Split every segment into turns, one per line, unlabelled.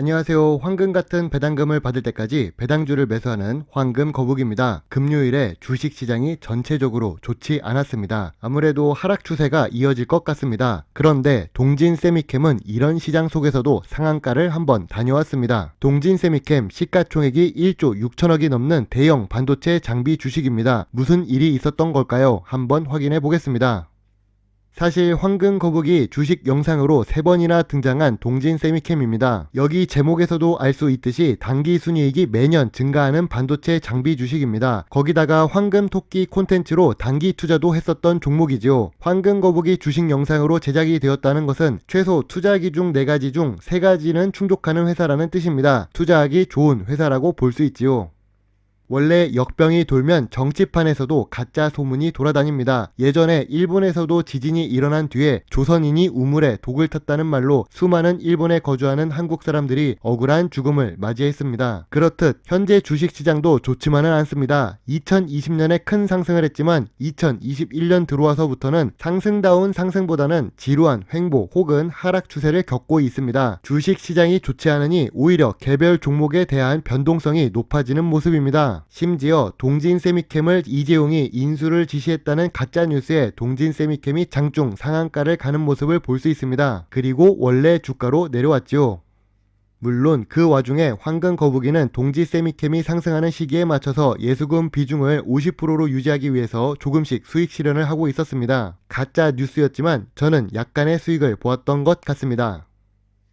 안녕하세요. 황금 같은 배당금을 받을 때까지 배당주를 매수하는 황금 거북입니다. 금요일에 주식 시장이 전체적으로 좋지 않았습니다. 아무래도 하락 추세가 이어질 것 같습니다. 그런데 동진 세미캠은 이런 시장 속에서도 상한가를 한번 다녀왔습니다. 동진 세미캠 시가총액이 1조 6천억이 넘는 대형 반도체 장비 주식입니다. 무슨 일이 있었던 걸까요? 한번 확인해 보겠습니다. 사실 황금 거북이 주식 영상으로 세번이나 등장한 동진 세미캠입니다. 여기 제목에서도 알 수 있듯이 단기 순이익이 매년 증가하는 반도체 장비 주식입니다. 거기다가 황금 토끼 콘텐츠로 단기 투자도 했었던 종목이죠. 황금 거북이 주식 영상으로 제작이 되었다는 것은 최소 투자 기중 4가지 중 3가지는 충족하는 회사라는 뜻입니다. 투자하기 좋은 회사라고 볼 수 있지요. 원래 역병이 돌면 정치판에서도 가짜 소문이 돌아다닙니다. 예전에 일본에서도 지진이 일어난 뒤에 조선인이 우물에 독을 탔다는 말로 수많은 일본에 거주하는 한국 사람들이 억울한 죽음을 맞이했습니다. 그렇듯 현재 주식시장도 좋지만은 않습니다. 2020년에 큰 상승을 했지만 2021년 들어와서부터는 상승다운 상승보다는 지루한 횡보 혹은 하락 추세를 겪고 있습니다. 주식시장이 좋지 않으니 오히려 개별 종목에 대한 변동성이 높아지는 모습입니다. 심지어 동진 세미캠을 이재용이 인수를 지시했다는 가짜 뉴스에 동진 세미캠이 장중 상한가를 가는 모습을 볼 수 있습니다. 그리고 원래 주가로 내려왔죠. 물론 그 와중에 황금 거북이는 동지 세미캠이 상승하는 시기에 맞춰서 예수금 비중을 50%로 유지하기 위해서 조금씩 수익 실현을 하고 있었습니다. 가짜 뉴스였지만 저는 약간의 수익을 보았던 것 같습니다.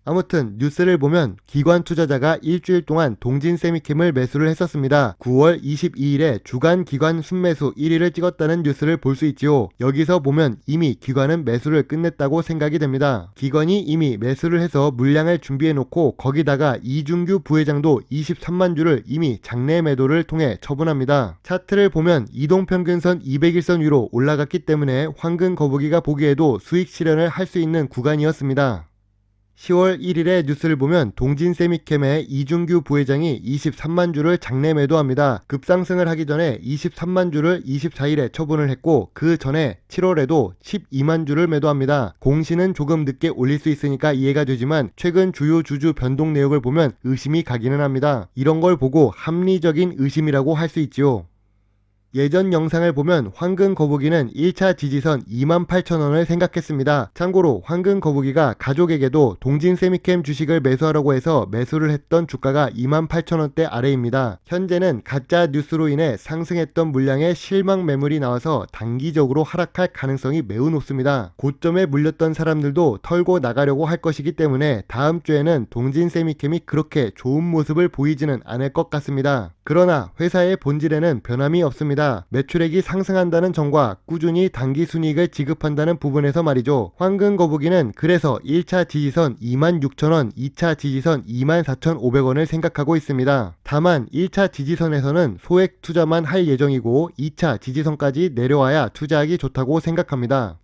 아무튼 뉴스를 보면 기관 투자자가 일주일 동안 동진 세미캠을 매수를 했었습니다. 9월 22일에 주간 기관 순매수 1위를 찍었다는 뉴스를 볼 수 있지요. 여기서 보면 이미 기관은 매수를 끝냈다고 생각이 됩니다. 기관이 이미 매수를 해서 물량을 준비해 놓고 거기다가 이준규 부회장도 23만 주를 이미 장내 매도를 통해 처분합니다. 차트를 보면 이동평균선 200일선 위로 올라갔기 때문에 황금 거북이가 보기에도 수익 실현을 할 수 있는 구간이었습니다. 10월 1일에 뉴스를 보면 동진 세미캠의 이준규 부회장이 23만 주를 장내 매도합니다. 급상승을 하기 전에 23만 주를 24일에 처분을 했고 그 전에 7월에도 12만 주를 매도합니다. 공시는 조금 늦게 올릴 수 있으니까 이해가 되지만 최근 주요 주주 변동 내역을 보면 의심이 가기는 합니다. 이런 걸 보고 합리적인 의심이라고 할 수 있지요. 예전 영상을 보면 황금 거북이는 1차 지지선 28,000원을 생각했습니다. 참고로 황금 거북이가 가족에게도 동진 세미캠 주식을 매수하라고 해서 매수를 했던 주가가 28,000원대 아래입니다. 현재는 가짜 뉴스로 인해 상승했던 물량의 실망 매물이 나와서 단기적으로 하락할 가능성이 매우 높습니다. 고점에 물렸던 사람들도 털고 나가려고 할 것이기 때문에 다음 주에는 동진 세미캠이 그렇게 좋은 모습을 보이지는 않을 것 같습니다. 그러나 회사의 본질에는 변함이 없습니다. 매출액이 상승한다는 점과 꾸준히 단기 순이익을 지급한다는 부분에서 말이죠. 황금 거북이는 그래서 1차 지지선 26,000원, 2차 지지선 24,500원을 생각하고 있습니다. 다만 1차 지지선에서는 소액 투자만 할 예정이고 2차 지지선까지 내려와야 투자하기 좋다고 생각합니다.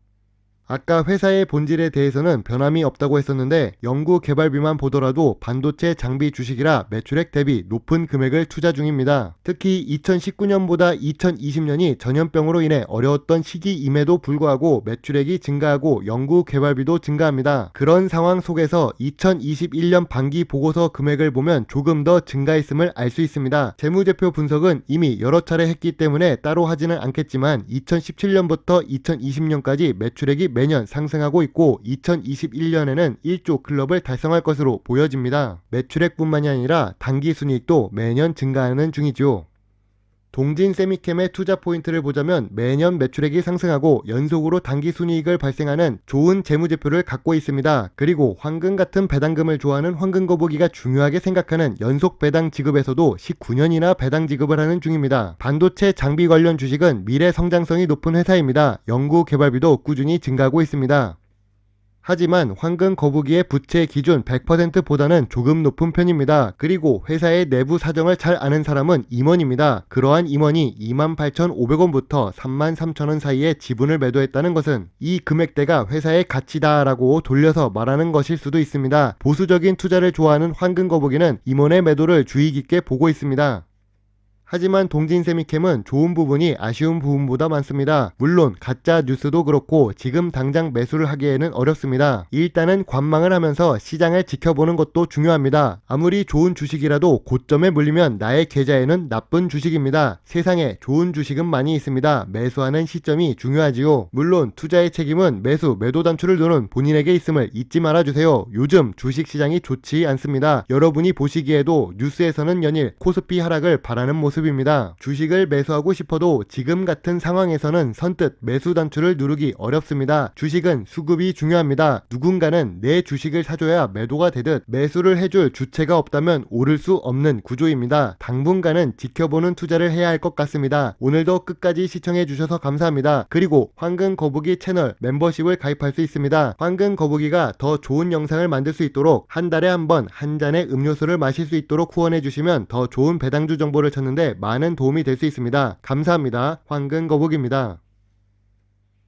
아까 회사의 본질에 대해서는 변함이 없다고 했었는데 연구 개발비만 보더라도 반도체 장비 주식이라 매출액 대비 높은 금액을 투자 중입니다. 특히 2019년보다 2020년이 전염병으로 인해 어려웠던 시기임에도 불구하고 매출액이 증가하고 연구 개발비도 증가합니다. 그런 상황 속에서 2021년 반기 보고서 금액을 보면 조금 더 증가했음을 알 수 있습니다. 재무제표 분석은 이미 여러 차례 했기 때문에 따로 하지는 않겠지만 2017년부터 2020년까지 매출액이 매년 상승하고 있고 2021년에는 1조 클럽을 달성할 것으로 보여집니다. 매출액뿐만이 아니라 단기 순이익도 매년 증가하는 중이죠. 동진 세미캠의 투자 포인트를 보자면 매년 매출액이 상승하고 연속으로 단기 순이익을 발생하는 좋은 재무제표를 갖고 있습니다. 그리고 황금 같은 배당금을 좋아하는 황금 거북이가 중요하게 생각하는 연속 배당 지급에서도 19년이나 배당 지급을 하는 중입니다. 반도체 장비 관련 주식은 미래 성장성이 높은 회사입니다. 연구 개발비도 꾸준히 증가하고 있습니다. 하지만 황금 거북이의 부채 기준 100%보다는 조금 높은 편입니다. 그리고 회사의 내부 사정을 잘 아는 사람은 임원입니다. 그러한 임원이 28,500원부터 33,000원 사이에 지분을 매도했다는 것은 이 금액대가 회사의 가치다라고 돌려서 말하는 것일 수도 있습니다. 보수적인 투자를 좋아하는 황금 거북이는 임원의 매도를 주의 깊게 보고 있습니다. 하지만 동진 세미캠은 좋은 부분이 아쉬운 부분보다 많습니다. 물론 가짜 뉴스도 그렇고 지금 당장 매수를 하기에는 어렵습니다. 일단은 관망을 하면서 시장을 지켜보는 것도 중요합니다. 아무리 좋은 주식이라도 고점에 물리면 나의 계좌에는 나쁜 주식입니다. 세상에 좋은 주식은 많이 있습니다. 매수하는 시점이 중요하지요. 물론 투자의 책임은 매수, 매도 단추를 두는 본인에게 있음을 잊지 말아주세요. 요즘 주식 시장이 좋지 않습니다. 여러분이 보시기에도 뉴스에서는 연일 코스피 하락을 바라는 모습입니다. 주식을 매수하고 싶어도 지금 같은 상황에서는 선뜻 매수 단추를 누르기 어렵습니다. 주식은 수급이 중요합니다. 누군가는 내 주식을 사줘야 매도가 되듯 매수를 해줄 주체가 없다면 오를 수 없는 구조입니다. 당분간은 지켜보는 투자를 해야 할 것 같습니다. 오늘도 끝까지 시청해 주셔서 감사합니다. 그리고 황금 거북이 채널 멤버십을 가입할 수 있습니다. 황금 거북이가 더 좋은 영상을 만들 수 있도록 한 달에 한 번 한 잔의 음료수를 마실 수 있도록 후원해 주시면 더 좋은 배당주 정보를 찾는데 많은 도움이 될 수 있습니다. 감사합니다. 황금 거북입니다.